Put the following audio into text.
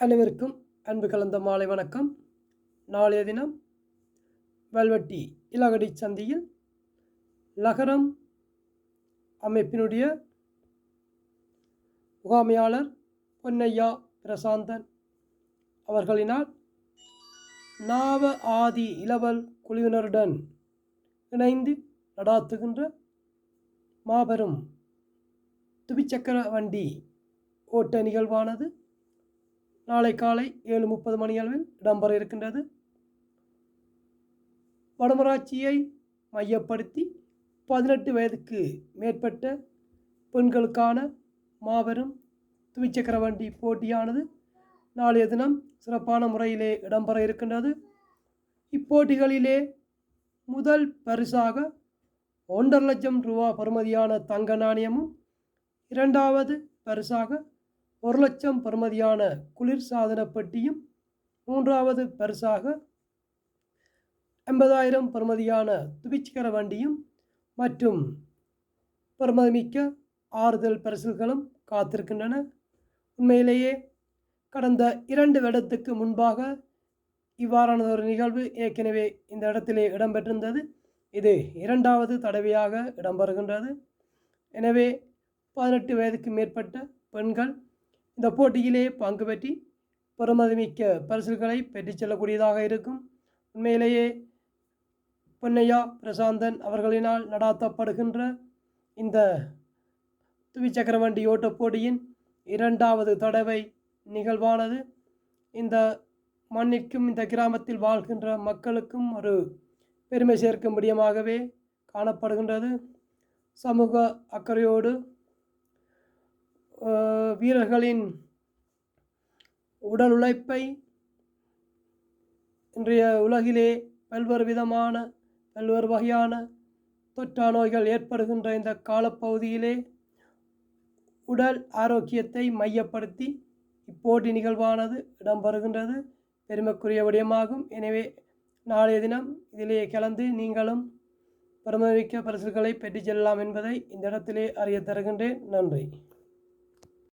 அனைவருக்கும் அன்பு கலந்த மாலை வணக்கம். நாளைய தினம் வல்வட்டி இலகடி சந்தியில் லகரம் அமைப்பினுடைய முகாமையாளர் பொன்னையா பிரசாந்தன் அவர்களினால் நாவ ஆதி இளவல் குழுவினருடன் இணைந்து நடாத்துகின்ற மாபெரும் துவிச்சக்கர வண்டி ஓட்ட நிகழ்வானது. நாளை காலை ஏழு முப்பது மணி அளவில் இடம்பெற இருக்கின்றது. வடமராட்சியை மையப்படுத்தி பதினெட்டு வயதுக்கு மேற்பட்ட பெண்களுக்கான மாபெரும் துவிச்சக்கர வண்டி போட்டியானது நாளைய தினம் சிறப்பான முறையிலே இடம்பெற இருக்கின்றது. இப்போட்டிகளிலே முதல் பரிசாக ஒன்றரை லட்சம் ரூபா பெறுமதியான தங்க நாணயமும் இரண்டாவது பரிசாக ஒரு லட்சம் பெறுமதியான குளிர்சாதன பெட்டியும் மூன்றாவது பரிசாக எண்பதாயிரம் பெறுமதியான துவிச்சிகர வண்டியும் மற்றும் பெறுமதிமிக்க ஆறுதல் பரிசுகளும் காத்திருக்கின்றன. உண்மையிலேயே கடந்த இரண்டு வருடத்துக்கு முன்பாக இவ்வாறான ஒரு நிகழ்வு ஏற்கனவே இந்த இடத்திலே இடம்பெற்றிருந்தது. இது இரண்டாவது தடவையாக இடம்பெறுகின்றது. எனவே பதினெட்டு வயதுக்கு மேற்பட்ட பெண்கள் இந்த போட்டியிலே பங்கு பெற்றி பெருமதிமிக்க பரிசுகளை பெற்றுச் செல்லக்கூடியதாக இருக்கும். உண்மையிலேயே பொன்னையா பிரசாந்தன் அவர்களினால் நடாத்தப்படுகின்ற இந்த துவிச்சக்கர வண்டி ஓட்டப் போட்டியின் இரண்டாவது தடவை நிகழ்வானது. இந்த மண்ணிற்கும் இந்த கிராமத்தில் வாழ்கின்ற மக்களுக்கும் ஒரு பெருமை சேர்க்கும் முடியமாகவே காணப்படுகின்றது. சமூக அக்கறையோடு வீரர்களின் உடல் உழைப்பை இன்றைய உலகிலே பல்வேறு விதமான பல்வேறு வகையான தொற்றா நோய்கள் ஏற்படுகின்ற இந்த காலப்பகுதியிலே உடல் ஆரோக்கியத்தை மையப்படுத்தி இப்போட்டி நிகழ்வானது இடம்பெறுகின்றது. பெருமைக்குரிய விடயமாகும். எனவே நாளைய தினம் இதிலே கலந்து நீங்களும் பெருமைமிக்க பரிசுகளை பெற்றுச் செல்லலாம் என்பதை இந்த இடத்திலே அறிய தருகின்றேன். நன்றி.